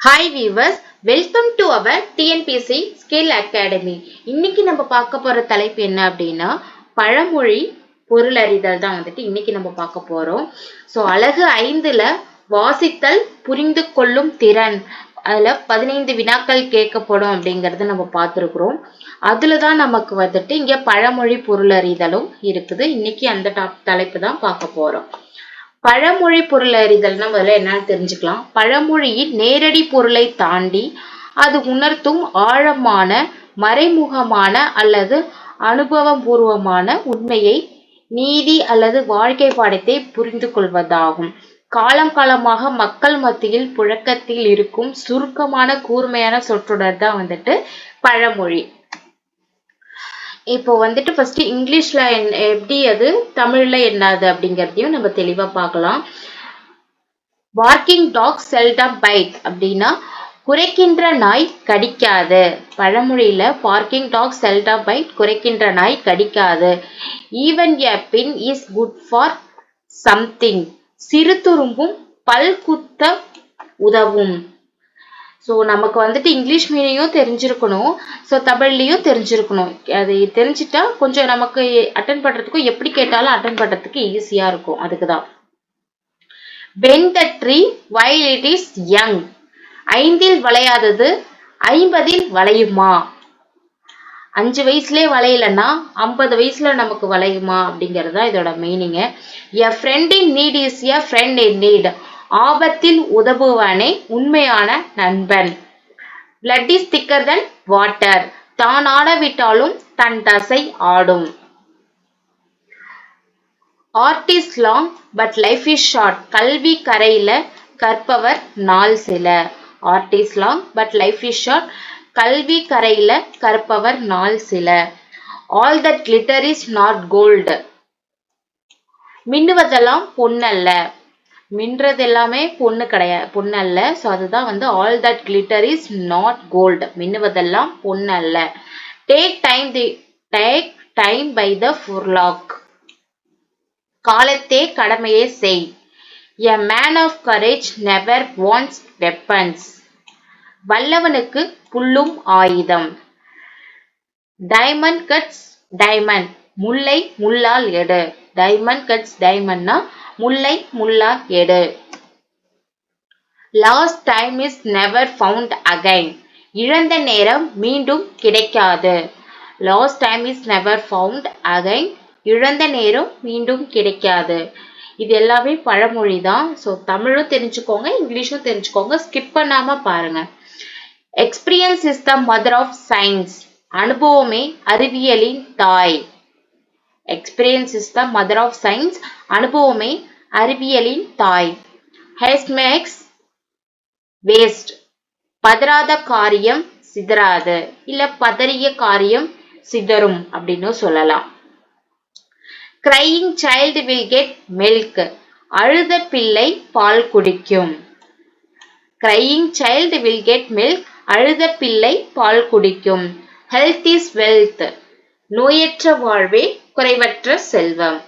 Hi viewers welcome to our TNPSC skill academy இன்னைக்கு நம்ம பார்க்க போற தலைப்பு என்ன அப்படின்னா பழமொழி பொருளறிதல் தான் வந்துட்டு இன்னைக்கு நம்ம பார்க்க போறோம். ஸோ அழகு ஐந்துல வாசித்தல் புரிந்து கொள்ளும் திறன் அதுல பதினைந்து வினாக்கள் கேட்கப்படும் அப்படிங்கறத நம்ம பார்த்துருக்குறோம். அதுல தான் நமக்கு வந்துட்டு இங்க பழமொழி பொருளறிதலும் இருக்குது. இன்னைக்கு அந்த டாப் தலைப்பு தான் பார்க்க போறோம். பழமொழி பொருள் அறிதல்னா முதல்ல என்னன்னு தெரிஞ்சுக்கலாம். பழமொழியின் நேரடி பொருளை தாண்டி அது உணர்த்தும் ஆழமான மறைமுகமான அல்லது அனுபவபூர்வமான உண்மையை நீதி அல்லது வாழ்க்கை பாடத்தை புரிந்து கொள்வதாகும். காலம் காலமாக மக்கள் மத்தியில் புழக்கத்தில் இருக்கும் சுருக்கமான கூர்மையான சொற்றொடர் தான் வந்துட்டு பழமொழி. இப்போ வந்துட்டு ஃபஸ்ட்டு இங்கிலீஷில் என்- எப்படி அது? தமிழில் என்னது அப்படிங்கிறதையும் நம்ம தெளிவாக பார்க்கலாம். வார்க்கிங் டாக் செல்டம் பைட் அப்படின்னா குறைக்கின்ற நாய் கடிக்காது. பழமொழியில் பார்க்கிங் டாக் செல்டம் பைட் குறைக்கின்ற நாய் கடிக்காது. Even a pin is good for something சிறு துரும்பும் பல் குத்த உதவும். ஸோ நமக்கு வந்துட்டு இங்கிலீஷ் மீடியம் தெரிஞ்சிருக்கணும். ஸோ தமிழ்லேயும் தெரிஞ்சிருக்கணும். அது தெரிஞ்சிட்டா கொஞ்சம் நமக்கு அட்டன் பண்றதுக்கும் எப்படி கேட்டாலும் அட்டன் பண்றதுக்கு ஈஸியா இருக்கும். அதுக்கு தான் bend the tree while it is young ஐந்தில் வளையாதது ஐம்பதில் வளையுமா? அஞ்சு வயசுலேயே வளையலன்னா ஐம்பது வயசுல நமக்கு வளையுமா? அப்படிங்கிறது தான் இதோட meaning a friend in need is a friend in need ஆபத்தில் உதவுவானே உண்மையான நண்பன். பிளட் இஸ் திக்கர் தன் வாட்டர் தான் ஆடவிட்டாலும் தன் தசை ஆடும். Art is long but life is short கல்வி கரையில கற்பவர் நாள் சில. Art is long but life is short கல்வி கரையில கற்பவர் நாள் சில. All that glitter is not gold மின்னுவதெல்லாம் பொன்னல்ல. மின்றது எல்லாமே பொண்ணு கிடையாது பொண்ணு அல்ல ஸோ அதுதான் வந்து all that glitter is not gold மின்னுவதெல்லாம் பொன்னல்ல take time the take time by the forelock காலத்தே கடமையை செய். A man of courage never wants weapons வல்லவனுக்கு புல்லும் ஆயுதம். டைமண்ட் கட்ஸ் டைமண்ட் முல்லை முள்ளால் எடு. டைமண்ட் கட்ஸ் டைமண்ட்னா முல்லை முல்லா எடு. Lost time is never found again இழந்த நேரம் மீண்டும் கிடைக்காது. Lost time is never found again இழந்த நேரம் மீண்டும் கிடைக்காது. இது எல்லாமே பழமொழி தான் ஸோ தமிழும் தெரிஞ்சுக்கோங்க இங்கிலீஷும் தெரிஞ்சுக்கோங்க. ஸ்கிப் பண்ணாம பாருங்க. Experience is the mother of science அனுபவமே அறிவியலின் தாய். Experience is the mother of science அனுபவமே அறிவியலின் தாய். ஹெஸ் மேக்ஸ் வேஸ்ட் பதறாத காரியம் சிதறாது. இல்ல பதறிய காரியம் சிதறும் அப்படின்னு சொல்லலாம். Crying child will get milk அழுத பிள்ளை பால் குடிக்கும். Crying child will get milk அழுத பிள்ளை பால் குடிக்கும். ஹெல்த் இஸ் வெல்த் நோயற்ற வாழ்வே குறைவற்ற செல்வம்.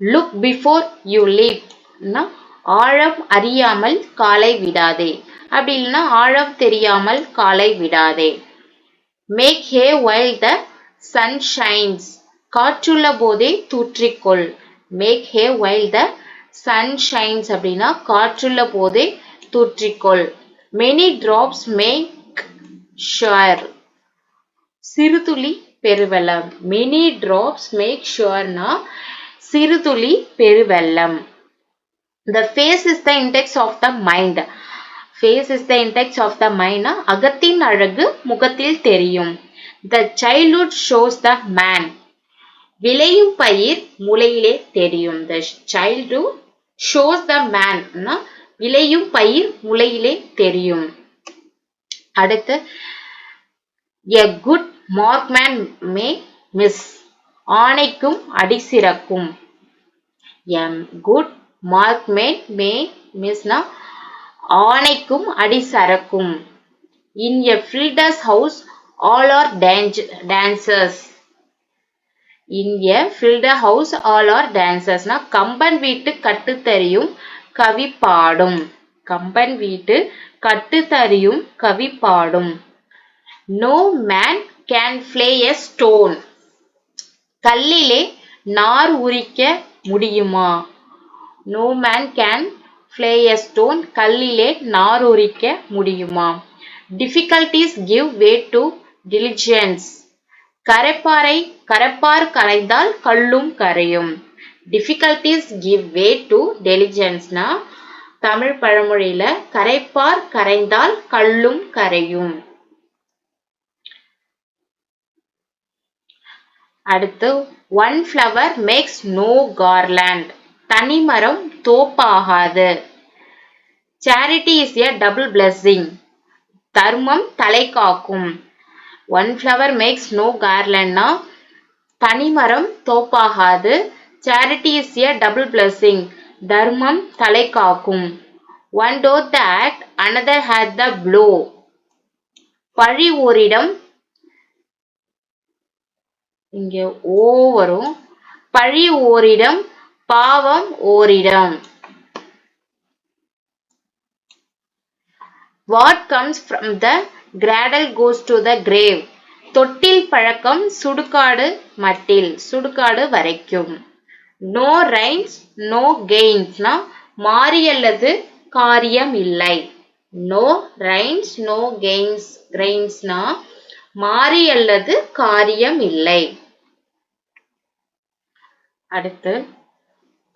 லுக் பிஃபோர் யூ லீவ்னா ஆழம் அறியாமல் காலை விடாதே. அப்படி இல்லைன்னா ஆழம் தெரியாமல் காலை விடாதே. Make hay while the sun shines காற்றுள்ள போதே தூற்றிக்கொள். Make hay while the sun shines அப்படின்னா காற்றுள்ள போதே தூற்றிக்கொள். மெனி டிராப்ஸ் மேக் ஷுவர் சிறுதுளி பெருவெள்ளம் மெனி ட்ராப்ஸ் மேக் ஷுவர்னா சிறுதுளி பெருவெள்ளம் the face is the index of the mind face is the index of the மைண்ட்னா அகத்தின் அழகு முகத்தில் தெரியும் the childhood shows the man விளையும் பயிர் முளையிலே தெரியும் த சைல்டு ஷோஸ் த மேன்னா விளையும் பயிர் முளையிலே தெரியும் அடுத்து எ குட் மார்க்மேன் மே மிஸ் ஆணைக்கும் அடி சிறக்கும் எம் குட் மார்க்மேன் மே மிஸ்னா ஆணைக்கும் அடி அடிசரக்கும் in a fiddler's house all are dance dancers in a fiddler house all are டான்சர்ஸ்னா கம்பன் வீட்டு கட்டுத்தறியும் கவி பாடும் கம்பன் வீட்டு கட்டுத்தறியும் கவி பாடும் no man can flay a stone கல்லிலே நார் உரிக்க முடியுமா? No man can flay a stone கல்லிலே நார் உரிக்க முடியுமா? Difficulties give way to diligence கரைப்பாறை கரைப்பார் கரைந்தால் கல்லும் கரையும். டிஃபிகல்டிஸ் கிவ் வே டு டெலிஜென்ஸ்னா தமிழ் பழமொழியில கரைப்பார் கரைந்தால் கல்லும் கரையும். அடுத்து one flower makes no garland தனிமரம் தோப்பாகாது. Charity is a double blessing தர்மம் தலை காக்கும். ஒன் ஃப்ளவர் மேக்ஸ் நோ கார்லன்னா தனிமரம் தோப்பாகாது. Charity is a double blessing தர்மம் தலை காக்கும் one doth the act another hath the blow பழி ஓரிடம். இங்க ஓ வரும். பழி ஓரிடம் பாவம் ஓரிடம். What comes from the cradle goes to the grave தொட்டில் பழக்கம் சுடுகாடு மட்டில் சுடுகாடு வரைக்கும். நோ ரைன்ஸ் நோ கெயின்ஸ்னா மாறி அல்லது காரியம் இல்லை. நோ ரைன்ஸ் நோ கெயின்ஸ் கிரெயின்ஸ்னா மாறி அல்லது காரியம் இல்லை. அடுத்து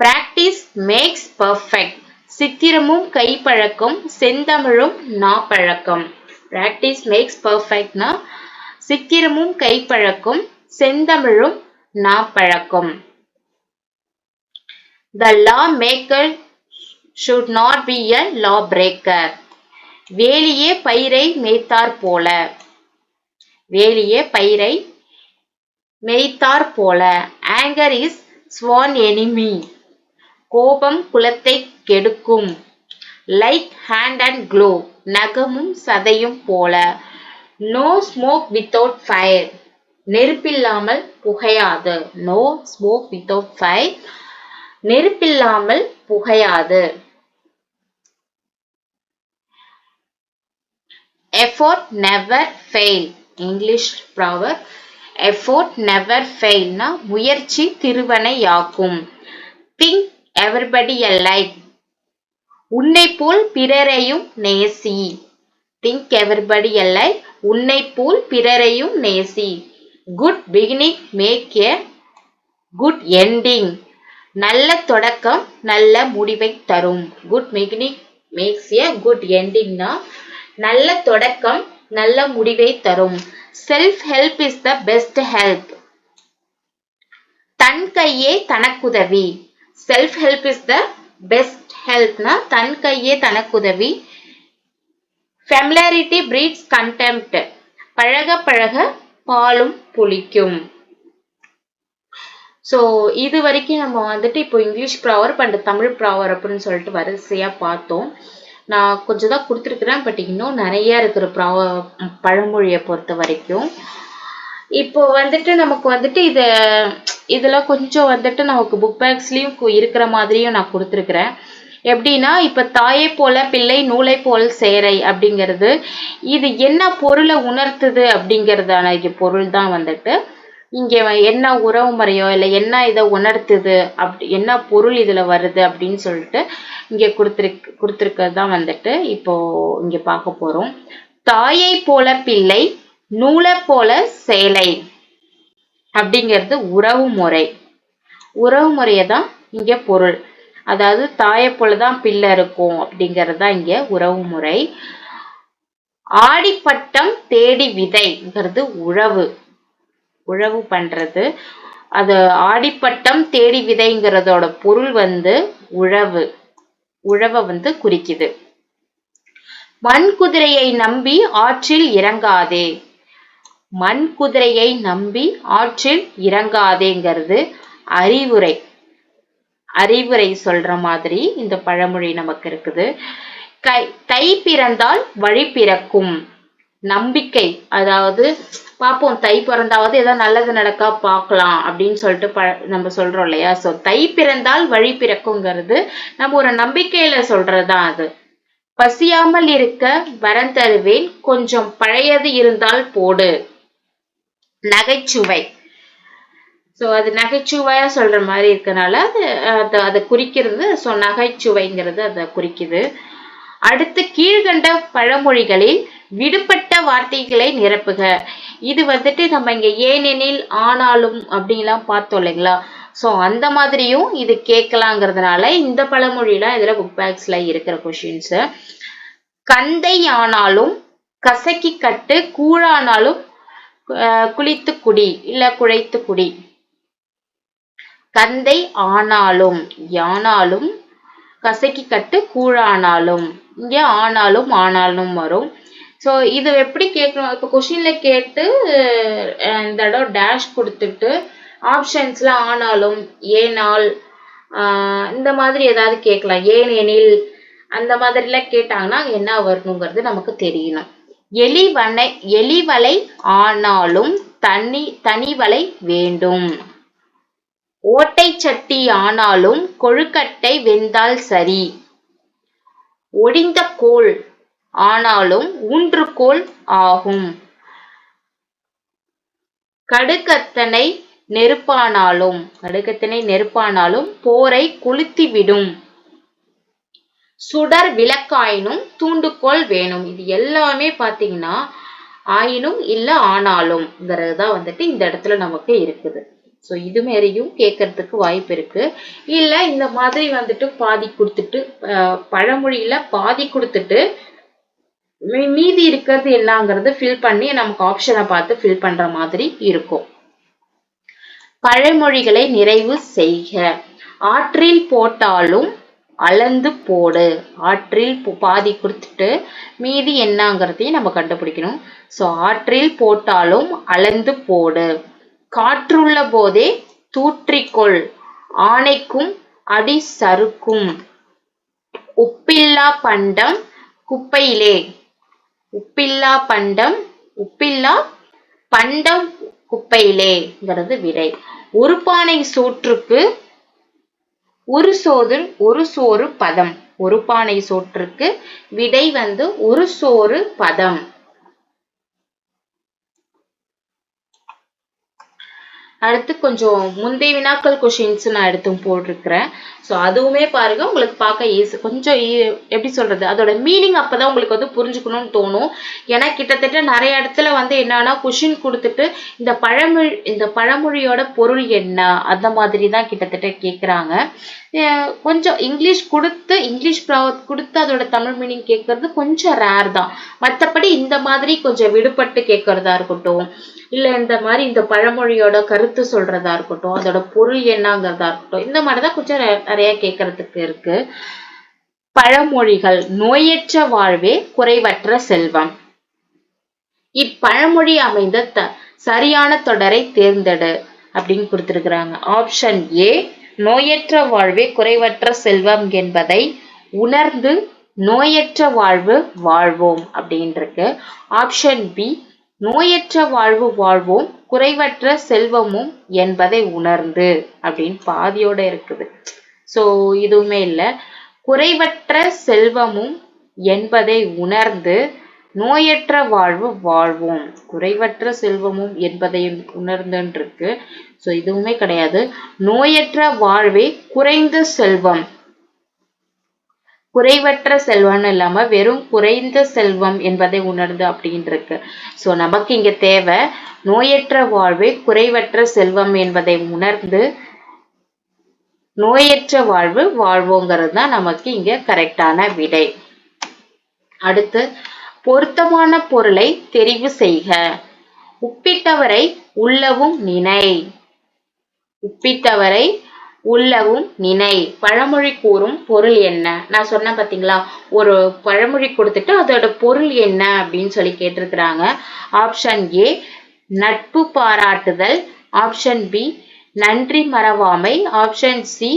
பிராக்டிஸ் மேக்ஸ் பர்ஃபெக்ட் சித்திரமும் கைப்பழக்கம் செந்தமிழும் நாப்பழக்கம். பிராக்டிஸ் மேக்ஸ் பர்ஃபெக்ட்னா சித்திரமும் கைப்பழக்கம் செந்தமிழும் நாப்பழக்கம். The law maker should not be a law breaker வேலியே பயிரை மேய்த்தாற் போல. வேலியே பயிரை மேய்த்தார் போல. ஆங்கர் இஸ் ஸ்வான் எனிமி கோபம் குலத்தை கெடுக்கும். லைக் ஹேண்ட் அண்ட் க்ளோ நகமும் சதையும் போல. நோ ஸ்மோக் வித்தவுட் ஃபயர் நெருப்பில்லாமல் புகையாது. நோ ஸ்மோக் வித்தவுட் ஃபயர் நெருப்பில்லாமல் புகையாது. Effort never fail English proverb effort never ஃபெயில்னா முயற்சி திருவனையாக்கும். திங்க் எவரிபடி அலைக் உன்னை போல் பிறரையும் நேசி. திங்க் எவரிபடி அலைக் உன்னை போல் பிறரையும் நேசி. Good beginning make a good ending நல்ல தொடக்கம் நல்ல முடிவை தரும். Good beginning makes a good எண்டிங்னா நல்ல தொடக்கம் நல்ல முடிவை தரும். Self help is the best help தன் கையே தனக்குதவி. Self help is the best ஹெல்ப்னா தன் கையே தனக்குதவி. ஃபெமிலாரிட்டி பிரீட்ஸ் கண்டெம்ட் பழக பழக பாலும் புளிக்கும். ஸோ இது வரைக்கும் நம்ம வந்துட்டு இப்போ இங்கிலீஷ் ப்ராவர் பண்ட் தமிழ் ப்ராவர் அப்படின்னு சொல்லிட்டு வரிசையாக பார்த்தோம். நான் கொஞ்சம் தான் கொடுத்துருக்குறேன் பட் இன்னும் நிறைய இருக்கிற ப்ராவ பழமொழியை பொறுத்த வரைக்கும். இப்போ வந்துட்டு நமக்கு வந்துட்டு இதை இதெல்லாம் கொஞ்சம் வந்துட்டு நமக்கு புக் பேக்ஸ்லேயும் இருக்கிற மாதிரியும் நான் கொடுத்துருக்குறேன். எப்படின்னா இப்போ தாயை போல பிள்ளை நூலை போல் சேரை அப்படிங்கிறது இது என்ன பொருளை உணர்த்துது அப்படிங்கிறதான பொருள் தான் வந்துட்டு. இங்கே என்ன உறவு முறையோ இல்லை என்ன இதை உணர்த்துது அப்படி என்ன பொருள் இதில் வருது அப்படின்னு சொல்லிட்டு இங்கே கொடுத்துருக்கு கொடுத்துருக்கிறது தான் வந்துட்டு இப்போ இங்கே பார்க்க போகிறோம் தாயை போல பிள்ளை நூலை போல சேலை அப்படிங்கிறது உறவு முறை. உறவு முறையை தான் இங்கே பொருள். அதாவது தாயை போல தான் பிள்ளை இருக்கும் அப்படிங்கிறது தான் இங்கே உறவு முறை. ஆடிப்பட்டம் தேடி விதைங்கிறது உழவு. உழவு பண்றது. அது ஆடிப்பட்டம் தேடி விதைங்கிறதோட பொருள் வந்து உழவு. உழவை வந்து குறிக்குது. மண் குதிரையை நம்பி ஆற்றில் இறங்காதே. மண் குதிரையை நம்பி ஆற்றில் இறங்காதேங்கிறது அறிவுரை. அறிவுரை சொல்ற மாதிரி இந்த பழமொழி நமக்கு இருக்குது. கை தை பிறந்தால் வழி பிறக்கும். நம்பிக்கை. அதாவது பார்ப்போம் தை பிறந்தாவது ஏதோ நல்லது நடக்கா பார்க்கலாம் அப்படின்னு சொல்லிட்டு ப நம்ம சொல்றோம் இல்லையா? ஸோ தை பிறந்தால் வழி பிறக்குங்கிறது நம்ம ஒரு நம்பிக்கையில சொல்றதுதான் அது. பசியாமல் இருக்க வரம் தருவேன் கொஞ்சம் பழையது இருந்தால் போடு. நகைச்சுவை. ஸோ அது நகைச்சுவையா சொல்ற மாதிரி இருக்கனால அது அது அதை குறிக்கிறது. ஸோ நகைச்சுவைங்கிறது அதை குறிக்குது. அடுத்து கீழ்கண்ட பழமொழிகளில் விடுபட்ட வார்த்தைகளை நிரப்புக. இது வந்துட்டு நம்ம இங்க ஏனெனில் ஆனாலும் அப்படின்லாம் பார்த்தோம் இல்லைங்களா? ஸோ அந்த மாதிரியும் இது கேட்கலாங்கிறதுனால இந்த பழமொழிலாம் இதில் புக் பேக்ஸ்ல இருக்கிற கொஷின்ஸு கந்தை ஆனாலும் கசக்கி கட்டு கூழானாலும் குளித்து குடி இல்லை குழைத்து குடி. கந்தை ஆனாலும் யானாலும் கசக்கி கட்டு கூழானாலும் இங்க ஆனாலும் ஆனாலும் வரும். ஸோ இது எப்படி கேட்கணும்? இப்போ கொஷின்ல கேட்டு இந்த இடம் டேஷ் கொடுத்துட்டு ஆப்ஷன்ஸ்ல ஆனாலும் ஏனால் இந்த மாதிரி ஏதாவது கேட்கலாம். ஏன் எனில் அந்த மாதிரிலாம் கேட்டாங்கன்னா என்ன வரணுங்கிறது நமக்கு தெரியணும். எலிவனை எலிவலை ஆனாலும் தனி தனிவலை வேண்டும். ஓட்டை சட்டி ஆனாலும் கொழுக்கட்டை வெந்தால் சரி. ஒடிந்த கோல் ஆனாலும் ஊன்றுகோல் ஆகும். கடுக்கத்தனை நெருப்பானாலும் கடுக்கத்தனை நெருப்பானாலும் போரை கொளுத்திவிடும். சுடர் விளக்காயினும் தூண்டுகோல் வேணும். இது எல்லாமே பாத்தீங்கன்னா ஆயினும் இல்ல ஆனாலும்ங்கிறது தான் வந்துட்டு இந்த இடத்துல நமக்கு இருக்குது. ஸோ இது மாரியும் கேட்கறதுக்கு வாய்ப்பு இருக்கு. இல்லை இந்த மாதிரி வந்துட்டு பாதி கொடுத்துட்டு பழமொழியில பாதி கொடுத்துட்டு மீதி இருக்கிறது என்னங்கிறது ஃபில் பண்ணி நமக்கு ஆப்ஷனை பார்த்து ஃபில் பண்ற மாதிரி இருக்கும். பழமொழிகளை நிறைவு செய்க. ஆற்றில் போட்டாலும் அளந்து போடு. ஆற்றில் பாதி கொடுத்துட்டு மீதி என்னங்கிறதையும் நம்ம கண்டுபிடிக்கணும். ஸோ ஆற்றில் போட்டாலும் அளந்து போடு. காற்றுள்ள போதே தூற்றிக்கொள். ஆனைக்கும் அடி சறுக்கும். உப்பில்லா பண்டம் குப்பையிலே. உப்பில்லா பண்டம் உப்பில்லா பண்டம் குப்பையிலேங்கிறது விடை. ஒரு பானை சோற்றுக்கு ஒரு சோது ஒரு சோறு பதம். ஒரு பானை சோற்றுக்கு விடை வந்து ஒரு சோறு பதம். அடுத்து கொஞ்சம் முந்தைய வினாக்கள் கொஷின்ஸ் நான் எடுத்தும் போட்டிருக்கிறேன். ஸோ அதுவுமே பாருங்க உங்களுக்கு பார்க்க ஈஸி கொஞ்சம் e-, எப்படி சொல்றது அதோட மீனிங் அப்பதான் உங்களுக்கு வந்து புரிஞ்சுக்கணும்னு தோணும். ஏன்னா கிட்டத்தட்ட நிறைய இடத்துல வந்து என்னன்னா கொஷின் கொடுத்துட்டு இந்த பழமொழி இந்த பழமொழியோட பொருள் என்ன? அந்த மாதிரி தான் கிட்டத்தட்ட கேட்குறாங்க கொஞ்சம் இங்கிலீஷ் கொடுத்து இங்கிலீஷ் கொடுத்து அதோட தமிழ் மீனிங் கேட்கறது கொஞ்சம் ரேர் தான். மற்றபடி இந்த மாதிரி கொஞ்சம் விடுபட்டு கேட்கறதா இருக்கட்டும். இல்லை இந்த மாதிரி இந்த பழமொழியோட கருத்து சொல்றதா இருக்கட்டும் அதோட பொருள் என்னங்கிறதா இருக்கட்டும் இந்த மாதிரிதான் கொஞ்சம் நிறைய கேட்கறதுக்கு இருக்கு. பழமொழிகள் நோயற்ற வாழ்வே குறைவற்ற செல்வம். இப்பழமொழி அமைந்த த சரியான தொடரை தேர்ந்தெடு அப்படின்னு கொடுத்துருக்குறாங்க. ஆப்ஷன் ஏ நோயற்ற வாழ்வே குறைவற்ற செல்வம் என்பதை உணர்ந்து நோயற்ற வாழ்வு வாழ்வோம் அப்படின்ட்டு ஆப்ஷன் பி நோயற்ற வாழ்வு வாழ்வோம் குறைவற்ற செல்வமும் என்பதை உணர்ந்து அப்படின்னு பாதியோட இருக்குது. ஸோ இதுவுமே இல்லை. குறைவற்ற செல்வமும் என்பதை உணர்ந்து நோயற்ற வாழ்வு வாழ்வோம். குறைவற்ற செல்வமும் என்பதையும் இருக்கு ஸோ இதுவுமே கிடையாது. நோயற்ற வாழ்வே குறைந்த செல்வம். குறைவற்ற செல்வம்னு இல்லாம வெறும் குறைந்த செல்வம் என்பதை உணர்ந்து அப்படின்னு இருக்கு ஸோ நமக்கு இங்க தேவை நோயற்ற வாழ்வே குறைவற்ற செல்வம் என்பதை உணர்ந்து நோயற்ற வாழ்வு வாழ்வோங்கிறது தான் நமக்கு இங்க கரெக்டான விடை. அடுத்து பொருத்தமான பொருளை தெரிவு செய்க. உப்பிட்டவரை உள்ளவும் நினை. உப்பிட்டவரை உள்ளவும் நினை. பழமொழி கூறும் பொருள் என்ன? நான் சொன்னேன் பார்த்தீங்களா ஒரு பழமொழி கொடுத்துட்டு அதோட பொருள் என்ன அப்படின்னு சொல்லி கேட்டிருக்கிறாங்க. ஆப்ஷன் ஏ நட்பு பாராட்டுதல். ஆப்ஷன் பி நன்றி மறவாமை. ஆப்ஷன் சி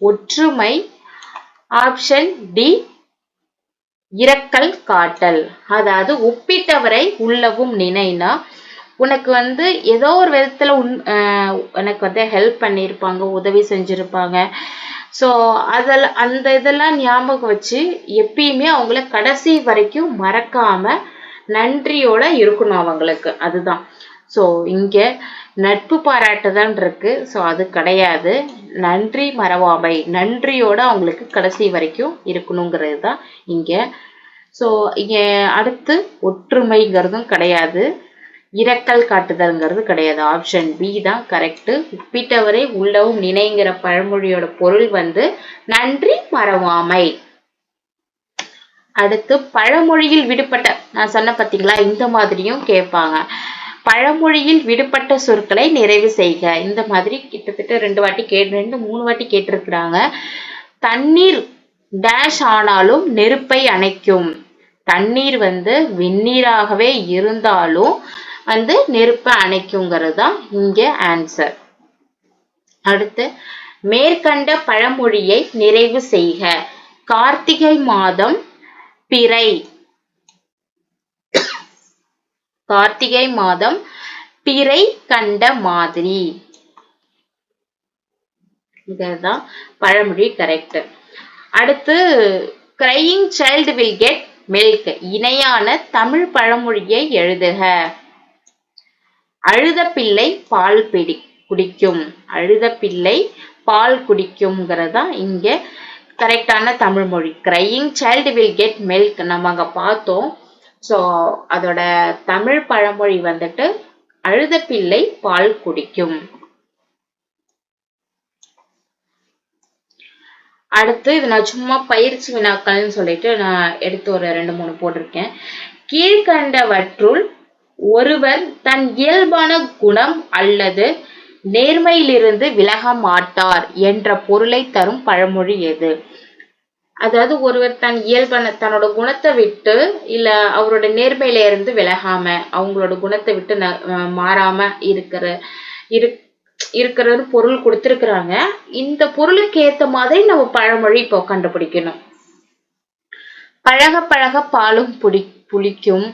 ஒற்றுமை. ஆப்ஷன் டி இரக்கல் காட்டல். அதாவது ஒப்பிட்டவரை உள்ளவும் நினைனா உனக்கு வந்து ஏதோ ஒரு விதத்துல உன் ஆஹ் உனக்கு வந்து ஹெல்ப் பண்ணியிருப்பாங்க உதவி செஞ்சுருப்பாங்க. ஸோ அதெல்லாம் அந்த இதெல்லாம் ஞாபகம் வச்சு எப்பயுமே அவங்கள கடைசி வரைக்கும் மறக்காம நன்றியோட இருக்கணும் அவங்களுக்கு. அதுதான். ஸோ இங்க நட்பு பாராட்டுதான் இருக்கு. ஸோ அது கிடையாது. நன்றி மறவாமை. நன்றியோட அவங்களுக்கு கடைசி வரைக்கும் இருக்கணுங்கிறது தான் இங்க. ஸோ இங்கே அடுத்து ஒற்றுமைங்கிறதும் கிடையாது. இரக்கல் காட்டுதல்ங்கிறது கிடையாது. ஆப்ஷன் பி தான் கரெக்ட் உப்பிட்டவரை உள்ளவும் நினைங்கிற பழமொழியோட பொருள் வந்து நன்றி மறவாமை. அடுத்து பழமொழியில் விடுபட்ட நான் சொன்ன பார்த்தீங்களா இந்த மாதிரியும் கேட்பாங்க. பழமொழியில் விடுபட்ட சொற்களை நிறைவு செய்க. இந்த மாதிரி கிட்டத்தட்ட ரெண்டு வாட்டி கேட்டு ரெண்டு மூணு வாட்டி கேட்டிருக்கிறாங்க. தண்ணீர் டேஷ் ஆனாலும் நெருப்பை அணைக்கும். தண்ணீர் வந்து வெந்நீராகவே இருந்தாலும் வந்து நெருப்பை அணைக்குங்கிறது தான் இங்க ஆன்சர் அடுத்து மேற்கண்ட பழமொழியை நிறைவு செய்க. கார்த்திகை மாதம் பிறை. கார்த்திகை மாதம் பிறை கண்ட மாதிரி. இதுதான் பழமொழி கரெக்ட் அடுத்து crying child will get milk இணையான தமிழ் பழமொழியை எழுதுக. அழுத பிள்ளை பால் பிடி குடிக்கும். அழுத பிள்ளை பால் குடிக்கும்ங்கிறதா இங்க கரெக்டான தமிழ் மொழி. Crying child will get milk நம்ம அங்க பார்த்தோம். ஸோ அதோட தமிழ் பழமொழி வந்துட்டு அழுத பிள்ளை பால் குடிக்கும். அடுத்து இது நான் சும்மா பயிற்சி வினாக்கள்னு சொல்லிட்டு நான் எடுத்து ஒரு ரெண்டு மூணு போட்டிருக்கேன். கீழ்கண்டவற்றுள் ஒருவர் தன் இயல்பான குணம் அல்லது நேர்மையிலிருந்து விலக மாட்டார் என்ற பொருளை தரும் பழமொழி எது? அதாவது ஒருவர் தன் இயல்பான தன்னோட குணத்தை விட்டு இல்ல அவரோட நேர்மையில இருந்து விலகாம அவங்களோட குணத்தை விட்டு மாறாம இருக்கிற இரு இருக்கிறது பொருள் கொடுத்திருக்கிறாங்க. இந்த பொருளுக்கு ஏத்த மாதிரி நம்ம பழமொழி இப்போ கண்டுபிடிக்கணும். பழக பழக பாலும் புடி புளிக்கும்.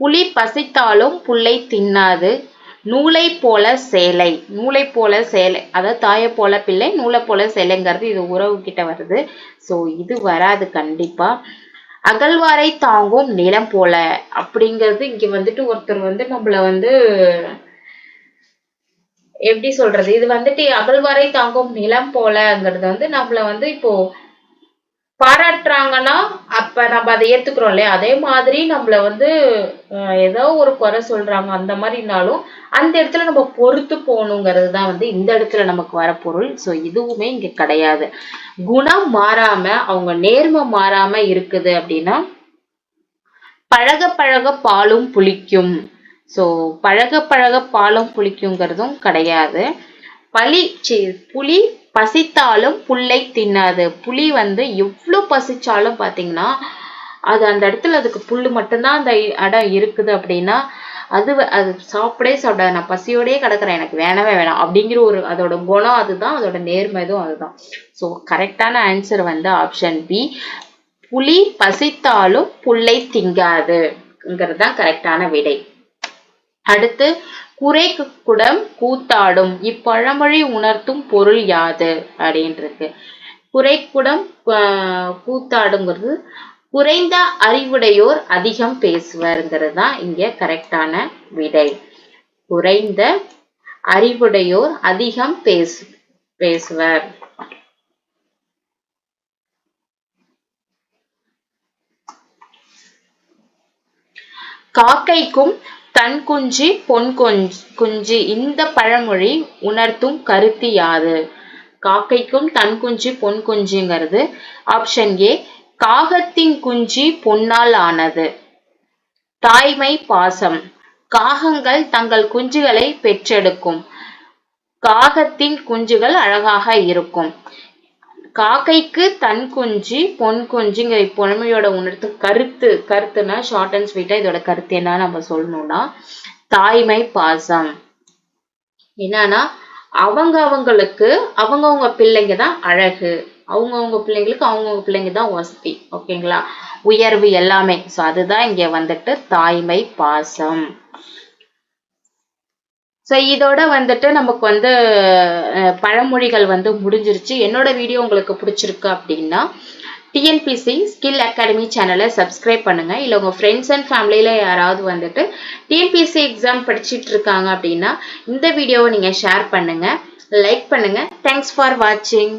புலி பசித்தாலும் புல்லை தின்னாது. நூலை போல சேலை நூலை போல சேலை அதாவது தாயை போல பிள்ளை நூலை போல சேலைங்கிறது இது உறவு கிட்ட வருது. ஸோ இது வராது கண்டிப்பா. அகழ்வாரை தாங்கும் நிலம் போல அப்படிங்கிறது இங்க வந்துட்டு ஒருத்தர் வந்து நம்மள வந்து எப்படி சொல்றது? இது வந்துட்டு அகழ்வாரை தாங்கும் நிலம் போலங்கிறது வந்து நம்மள வந்து இப்போ பாராட்டுறாங்கன்னா அப்ப நம்ம அதை ஏத்துக்கிறோம் இல்லையா? அதே மாதிரி நம்மள வந்து ஏதோ ஒரு குறை சொல்றாங்க அந்த மாதிரினாலும் அந்த இடத்துல நம்ம பொறுத்து போகணுங்கிறது தான் வந்து இந்த இடத்துல நமக்கு வர பொருள். ஸோ இதுவுமே இங்க கிடையாது. குணம் மாறாம அவங்க நேர்மை மாறாம இருக்குது அப்படின்னா பழக பழக பாலும் புளிக்கும். ஸோ பழக பழக பாலும் புளிக்குங்கிறதும் கிடையாது. பழி புலி பசித்தாலும் புல்லை தின்னாது. புலி வந்து எவ்வளோ பசிச்சாலும் பார்த்தீங்கன்னா அது அந்த இடத்துல அதுக்கு புல் மட்டும்தான் அந்த இடம் இருக்குது அப்படின்னா அது அது சாப்பிடே சாப்பிட நான் பசியோடயே கிடக்குறேன். எனக்கு வேணவே வேணாம். அப்படிங்கிற ஒரு அதோட குணம் அதுதான். அதோட நேர்மைதும் அதுதான். ஸோ கரெக்டான ஆன்சர் வந்து ஆப்ஷன் பி புலி பசித்தாலும் புல்லை திங்காதுங்கிறது தான் கரெக்டான விடை. அடுத்து குடம் கூத்தாடும். இப்பழமொழி உணர்த்தும் பொருள் யாது? அப்படின்ட்டு குறைக்குடம் கூத்தாடுங்கிறது குறைந்த அறிவுடையோர் அதிகம் பேசுவருங்கிறது தான் இங்க கரெக்டான விடை. குறைந்த அறிவுடையோர் அதிகம் பேசு பேசுவர். காக்கைக்கும் தன் குஞ்சி பொன் குஞ்சு இந்த பழமொழி உணர்த்தும் கருத்து யாது? காக்கைக்கும் தன் குஞ்சு பொன் குஞ்சுங்கிறது ஆப்ஷன் ஏ காகத்தின் குஞ்சு பொன்னால் ஆனது. தாய்மை பாசம். காகங்கள் தங்கள் குஞ்சுகளை பெற்றெடுக்கும். காகத்தின் குஞ்சுகள் அழகாக இருக்கும். காக்கைக்கு தன் குஞ்சு பொன் குஞ்சுங்கிற பொறுமையோட உணர்த்து கருத்து கருத்துனா ஷார்ட் அண்ட் ஸ்வீட்டா இதோட கருத்து என்ன நம்ம சொல்லணும்னா தாய்மை பாசம். என்னன்னா அவங்க அவங்களுக்கு அவங்கவுங்க பிள்ளைங்க தான் அழகு. அவங்கவுங்க பிள்ளைங்களுக்கு அவங்கவுங்க பிள்ளைங்க தான் வசதி ஓகேங்களா உயர்வு எல்லாமே. ஸோ அதுதான் இங்க வந்துட்டு தாய்மை பாசம். ஸோ இதோட வந்துட்டு நமக்கு வந்து பழமொழிகள் வந்து முடிஞ்சிருச்சு. என்னோட வீடியோ உங்களுக்கு பிடிச்சிருக்கு அப்படின்னா டிஎன்பிசி ஸ்கில் அகாடமி சேனலை சப்ஸ்கிரைப் பண்ணுங்க. இல்லை உங்கள் ஃப்ரெண்ட்ஸ் அண்ட் ஃபேமிலியில் யாராவது வந்துட்டு டிஎன்பிசி எக்ஸாம் படிச்சுட்டு இருக்காங்க அப்படின்னா இந்த வீடியோவை நீங்கள் ஷேர் பண்ணுங்கள் லைக் பண்ணுங்க. தேங்க்ஸ் ஃபார் வாட்சிங்